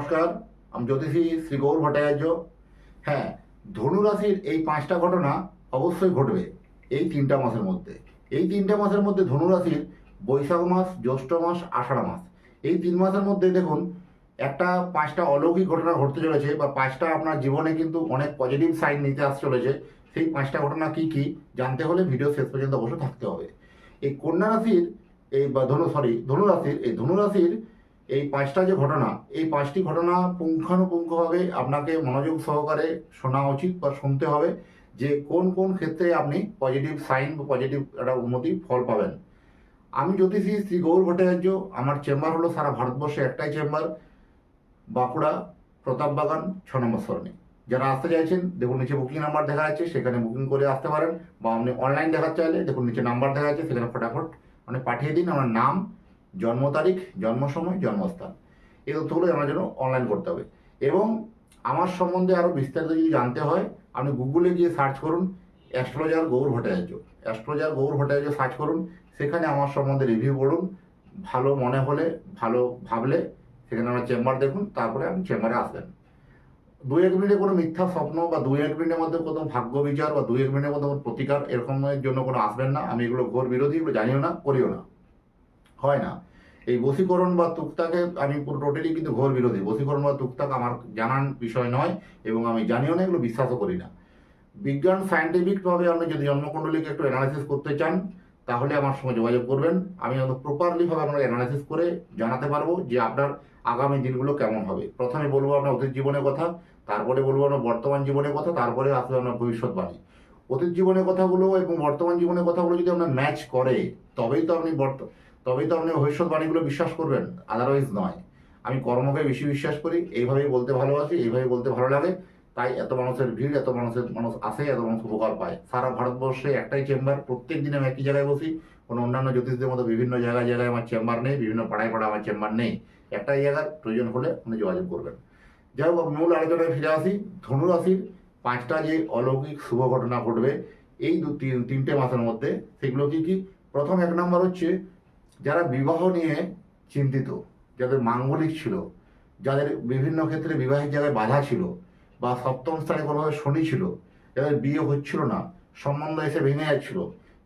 নমস্কার, আমি জ্যোতিষী শ্রী গৌর ভট্টাচার্য। হ্যাঁ ধনুরাশির এই পাঁচটা ঘটনা অবশ্যই ঘটবে এই তিনটা মাসের মধ্যে। এই তিনটা মাসের মধ্যে ধনুরাশির বৈশাখ মাস, জ্যৈষ্ঠ মাস, আষাঢ় মাস। এই তিন মাসের মধ্যে দেখুন, একটা পাঁচটা অলৌকিক ঘটনা ঘটতে চলেছে বা পাঁচটা আপনার জীবনে কিন্তু অনেক পজিটিভ সাইন নিতে আসতে চলেছে। সেই পাঁচটা ঘটনা কি কি জানতে হলে ভিডিও শেষ পর্যন্ত অবশ্যই থাকতে হবে। এই কন্যা রাশির এই বা ধনু সরি ধনুরাশির এই ধনুরাশির এই পাঁচটা যে ঘটনা, এই পাঁচটি ঘটনা পুঙ্খানুপুঙ্খভাবে আপনাকে মনোযোগ সহকারে শোনা উচিত বা শুনতে হবে যে কোন কোন ক্ষেত্রে আপনি পজিটিভ সাইন বা পজিটিভ একটা উন্নতি, ফল পাবেন। আমি জ্যোতিষী শ্রী গৌর ভট্টাচার্য, আমার চেম্বার হলো সারা ভারতবর্ষে একটাই চেম্বার বাঁকুড়া, প্রতাপ বাগান, ছ নম্বর সরণি। যারা আসতে চাইছেন, দেখুন নিচে বুকিং নাম্বার দেখা যাচ্ছে, সেখানে বুকিং করে আসতে পারেন। বা আপনি অনলাইন দেখাতে চাইলে, দেখুন নিচে নাম্বার দেখা যাচ্ছে, সেখানে ফটাফট মানে পাঠিয়ে দিন। আমার নাম জন্ম তারিখ, জন্ম সময়, জন্মস্থান। এই তথ্যগুলো জানার জন্য অনলাইন করতে হবে। এবং আমার সম্বন্ধে আরও বিস্তারিত যদি জানতে হয়, আপনি গুগলে গিয়ে সার্চ করুন astrologer Gour Bhattacharya astrologer Gour Bhattacharya search করুন, সেখানে আমার সম্বন্ধে রিভিউ পড়ুন। ভালো মনে হলে, ভালো ভাবলে, সেখানে আমার চেম্বার দেখুন, তারপরে আপনি চেম্বারে আসবেন। দুই এক মিনিটে কোনো মিথ্যা স্বপ্ন বা দু এক মিনিটের মধ্যে কোনো ভাগ্য বিচার বা দু এক মিনিটের মধ্যে কোনো প্রতিকার এরকমের জন্য কোনো আসবেন না। আমি এগুলো ঘোর বিরোধী এগুলো জানিও না, করিও না। হয় না। এই বশীকরণ বা তুকতাকে আমি পুরো টোটালি কিন্তু ঘোর বিরোধী। বশীকরণ বা তুকতাক আমার জানার বিষয় নয় এবং আমি জানিও না, এগুলো বিশ্বাসও করি না। বিজ্ঞান সায়েন্টিফিকভাবে আপনি যদি জন্মকুণ্ডলীকে একটু অ্যানালাইসিস করতে চান, তাহলে আমার সঙ্গে যোগাযোগ করবেন। আমি প্রপারলিভাবে আপনাকে অ্যানালাইসিস করে জানাতে পারব যে আপনার আগামী দিনগুলো কেমন হবে। প্রথমে বলব আপনার অতীত জীবনের কথা, তারপরে বলব আপনার বর্তমান জীবনের কথা, তারপরে আসবে আপনার ভবিষ্যৎবাণী। অতীত জীবনের কথাগুলো এবং বর্তমান জীবনের কথাগুলো যদি আপনার ম্যাচ করে, তবেই তো আপনি বর্ত তবেই তো আপনি ভবিষ্যৎবাণীগুলো বিশ্বাস করবেন আদারওয়াইজ নয়। আমি কর্মকে বেশি বিশ্বাস করি, এইভাবেই বলতে ভালোবাসি, এইভাবেই বলতে ভালো লাগে। তাই এত মানুষের ভিড়, এত মানুষের মানুষ আসে, এত মানুষ উপকার পায়। সারা ভারতবর্ষে একটাই চেম্বার প্রত্যেক দিন আমি একই জায়গায় বসি। কোনো অন্যান্য জ্যোতিষদের মতো বিভিন্ন জায়গায় জায়গায় আমার চেম্বার নেই, বিভিন্ন পাড়ায় পাড়ায় আমার চেম্বার নেই। একটাই জায়গার প্রয়োজন হলে আপনি যোগাযোগ করবেন। যাই হোক, মূল আলোচনায় ফিরে আসি। ধনুরাশির পাঁচটা যে অলৌকিক শুভ ঘটনা ঘটবে, এই দু তিন তিনটে মাসের মধ্যে, সেগুলো কি কি? প্রথম এক নম্বর হচ্ছে যারা বিবাহ নিয়ে চিন্তিত, যাদের মাঙ্গলিক ছিল, যাদের বিভিন্ন ক্ষেত্রে বিবাহের জায়গায় বাধা ছিল বা সপ্তম স্থানে কোনোভাবে শনি ছিল, যাদের বিয়ে হচ্ছিল না, সম্বন্ধ এসে ভেঙে যাচ্ছিল,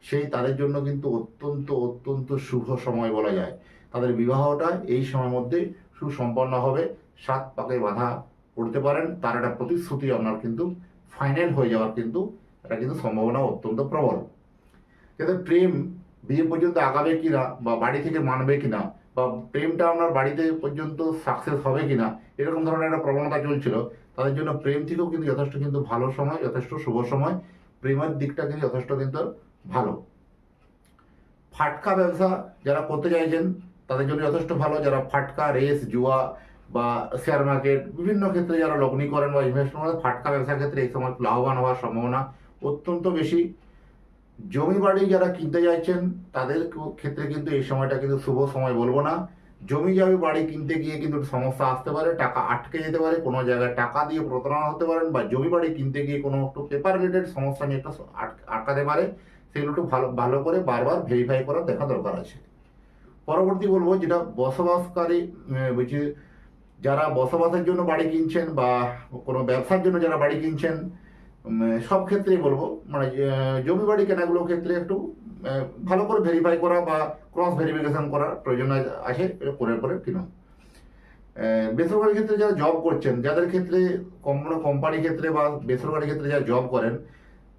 সেই তাদের জন্য কিন্তু অত্যন্ত অত্যন্ত শুভ সময় বলা যায়। তাদের বিবাহটা এই সময়ের মধ্যে সুসম্পন্ন হবে, সাত পাকে বাধা পড়তে পারেন, তার একটা প্রতিশ্রুতি আপনার কিন্তু ফাইনাল হয়ে যাওয়ার কিন্তু, এটা কিন্তু সম্ভাবনা অত্যন্ত প্রবল। যাতে প্রেম বিয়ে পর্যন্ত আগাবে কিনা বা বাড়ি থেকে মানবে কিনা বা প্রেমটা আপনার বাড়িতে পর্যন্ত সাকসেস হবে কিনা, এরকম ধরনের একটা প্রবণতা চলছিল। তাদের জন্য প্রেম থেকেও কিন্তু যথেষ্ট কিন্তু ভালো সময়, যথেষ্ট শুভ সময়। প্রেমের দিকটা কিন্তু যথেষ্ট কিন্তু ভালো। ফাটকা ব্যবসা যারা করতে চাইছেন, তাদের জন্য যথেষ্ট ভালো। যারা ফাটকা, রেস, জুয়া বা শেয়ার মার্কেট বিভিন্ন ক্ষেত্রে যারা লগ্নি করেন বা ইনভেস্ট করেন, ফাটকা ব্যবসার ক্ষেত্রে এই সময় লাভবান হওয়ার সম্ভাবনা অত্যন্ত বেশি। জমি বাড়ি যারা কিনতে চাইছেন তাদের ক্ষেত্রে কিন্তু এই সময়টা কিন্তু শুভ সময় বলব না। জমি জমি বাড়ি কিনতে গিয়ে কিন্তু সমস্যা আসতে পারে, টাকা আটকে যেতে পারে, কোনো জায়গায় টাকা দিয়ে প্রতারণা হতে পারেন বা জমি বাড়ি কিনতে গিয়ে কোনো একটু পেপার রিলেটেড সমস্যা নিয়ে একটা আটকাতে পারে, সেগুলো একটু ভালো ভালো করে বারবার ভেরিফাই করার দেখা দরকার আছে। পরবর্তী বলব যেটা বসবাসকারী বলছি যারা বসবাসের জন্য বাড়ি কিনছেন বা কোনো ব্যবসার জন্য যারা বাড়ি কিনছেন সব ক্ষেত্রেই বলব। মানে জমি বাড়ি কেনাগুলোর ক্ষেত্রে একটু ভালো করে ভেরিফাই করা বা ক্রস ভেরিফিকেশন করার প্রয়োজন আছে করে করে কিনুন বেসরকারি ক্ষেত্রে যারা জব করছেন, যাদের ক্ষেত্রে কোনো কোম্পানি ক্ষেত্রে বা বেসরকারি ক্ষেত্রে যারা জব করেন,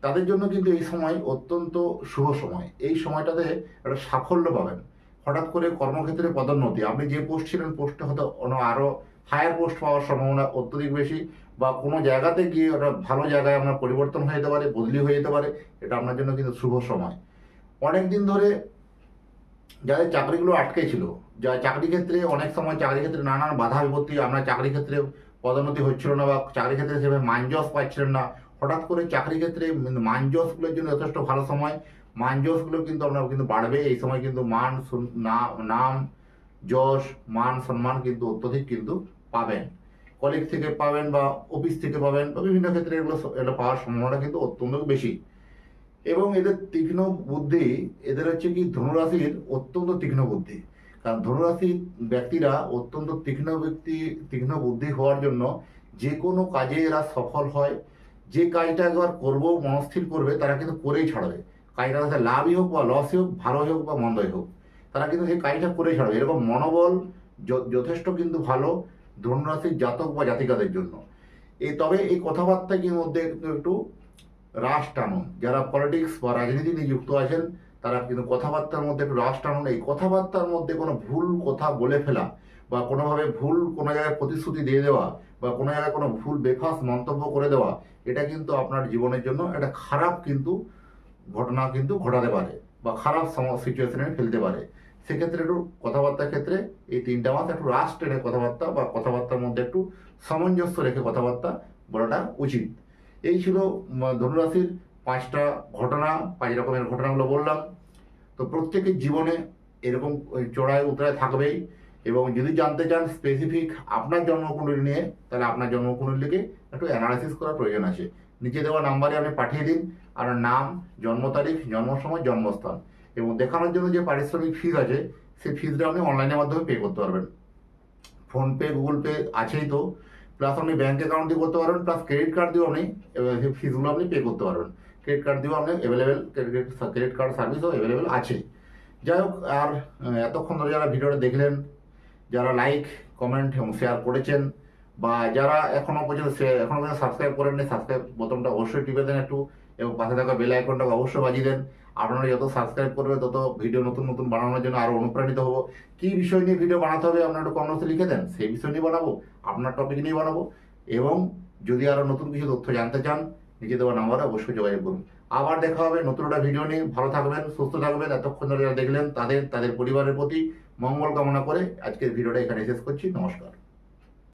তাদের জন্য কিন্তু এই সময় অত্যন্ত শুভ সময়। এই সময়টাতে একটা সাফল্য পাবেন। হঠাৎ করে কর্মক্ষেত্রে পদোন্নতি। আপনি যে পোস্ট ছিলেন পোস্টে হয়তো আরও হায়ার পোস্ট পাওয়ার সম্ভাবনা অত্যধিক বেশি বা কোনো জায়গাতে গিয়ে ওটা ভালো জায়গায় আপনার পরিবর্তন হয়ে যেতে পারে, বদলি হয়ে যেতে পারে, এটা আপনার জন্য কিন্তু শুভ সময়। অনেক দিন ধরে যাদের চাকরিগুলো আটকে ছিল যা চাকরি ক্ষেত্রে অনেক সময় চাকরি ক্ষেত্রে নানান বাধা বিপত্তি আপনার চাকরি ক্ষেত্রে পদোন্নতি হচ্ছিল না বা চাকরি ক্ষেত্রে সেভাবে মানজস পাচ্ছিলেন না, হঠাৎ করে চাকরি ক্ষেত্রে মানজসগুলোর জন্য যথেষ্ট ভালো সময় মানজসগুলো কিন্তু আপনার কিন্তু বাড়বে, এই সময় কিন্তু মান নাম, যশ, মান, সম্মান কিন্তু অত্যধিক কিন্তু পাবেন। কলেজ থেকে পাবেন বা অফিস থেকে পাবেন বা বিভিন্ন ক্ষেত্রে এগুলো এটা পাওয়ার সম্ভাবনা কিন্তু অত্যন্ত বেশি। এবং এদের তীক্ষ্ণ বুদ্ধি, এদের হচ্ছে কি ধনুরাশির অত্যন্ত তীক্ষ্ণ বুদ্ধি। কারণ ধনুরাশি ব্যক্তিরা অত্যন্ত তীক্ষ্ণ ব্যক্তি, তীক্ষ্ণ বুদ্ধি হওয়ার জন্য যে কোনো কাজে এরা সফল হয়। যে কাজটা একবার করব মনস্থির করবে, তারা কিন্তু করেই ছাড়বে। কাজটা তাতে লাভই হোক বা লসই হোক, ভালোই হোক বা মন্দই হোক, তারা কিন্তু সেই কাজটা করেই ছাড়বে। এরকম মনোবল যথেষ্ট কিন্তু ভালো। ধনুরাশির জাতক বা জাতিকাদের জন্য। এই তবে এই কথাবার্তা কি মধ্যে একটু রাশ টানুন। যারা পলিটিক্স বা রাজনীতি নিয়ে যুক্ত আছেন, তারা কিন্তু কথাবার্তার মধ্যে একটু রাশ টানুন। এই কথাবার্তার মধ্যে কোনো ভুল কথা বলে ফেলা বা কোনোভাবে ভুল কোনো জায়গায় প্রতিশ্রুতি দিয়ে দেওয়া বা কোনো জায়গায় কোনো ভুল বেফাস মন্তব্য করে দেওয়া, এটা কিন্তু আপনার জীবনের জন্য একটা খারাপ কিন্তু ঘটনা কিন্তু ঘটাতে পারে বা খারাপ সিচুয়েশনে ফেলতে পারে। সেক্ষেত্রে একটু কথাবার্তার ক্ষেত্রে এই তিনটা মাস একটু রাশ টেনে কথাবার্তা বা কথাবার্তার মধ্যে একটু সামঞ্জস্য রেখে কথাবার্তা বলাটা উচিত। এই ছিল ধনুরাশির পাঁচটা ঘটনা, পাঁচ রকমের ঘটনাগুলো বললাম। তো প্রত্যেকের জীবনে এরকম চড়ায় উতরায় থাকবেই এবং যদি জানতে চান স্পেসিফিক আপনার জন্মকুণ্ডলী নিয়ে, তাহলে আপনার জন্মকুণ্ডলীকে একটু অ্যানালাইসিস করার প্রয়োজন আছে। নিচে দেওয়া নাম্বারে আপনি পাঠিয়ে দিন। আর নাম, জন্ম তারিখ জন্ম সময় জন্মস্থান। এবং দেখানোর জন্য যে পারিশ্রমিক ফিজ আছে, সেই ফিজটা আপনি অনলাইনের মাধ্যমে পে করতে পারবেন। ফোনপে গুগল পে আছেই তো। প্লাস আপনি ব্যাঙ্ক অ্যাকাউন্ট দিয়ে করতে পারবেন প্লাস ক্রেডিট কার্ড দিয়েও আপনি সেই ফিজগুলো আপনি পে করতে পারবেন। ক্রেডিট কার্ড দিয়েও আপনি অ্যাভেলেবেল ক্রেডিট ক্রেডিট কার্ড সার্ভিসও অ্যাভেলেবেল আছে যাই হোক, আর এতক্ষণ ধরে যারা ভিডিওটা দেখলেন, যারা লাইক কমেন্ট এবং শেয়ার করেছেন, বা যারা এখনও পর্যন্ত সে- এখনও পর্যন্ত সাবস্ক্রাইব করেননি সাবস্ক্রাইব বোতামটা অবশ্যই টিপে দেন একটু। এবং পাশে থাকা বেল আইকনটা অবশ্যই বাজিয়ে দেন। আপনারা যত সাবস্ক্রাইব করবে, তত ভিডিও নতুন নতুন বানানোর জন্য আরও অনুপ্রাণিত হব। কি বিষয় নিয়ে ভিডিও বানাতে হবে, আপনার একটু কমেন্টসে লিখে দেন। সেই বিষয় নিয়ে বানাবো, আপনার টপিক নিয়ে বানাবো। এবং যদি আরও নতুন কিছু তথ্য জানতে চান, নিচে দেওয়া নাম্বারে অবশ্যই যোগাযোগ করুন। আবার দেখা হবে নতুন একটা ভিডিও নিয়ে। ভালো থাকবেন, সুস্থ থাকবেন। এতক্ষণ ধরে যারা দেখলেন, তাদের তাদের পরিবারের প্রতি মঙ্গল কামনা করে আজকের ভিডিওটা এখানে শেষ করছি। নমস্কার।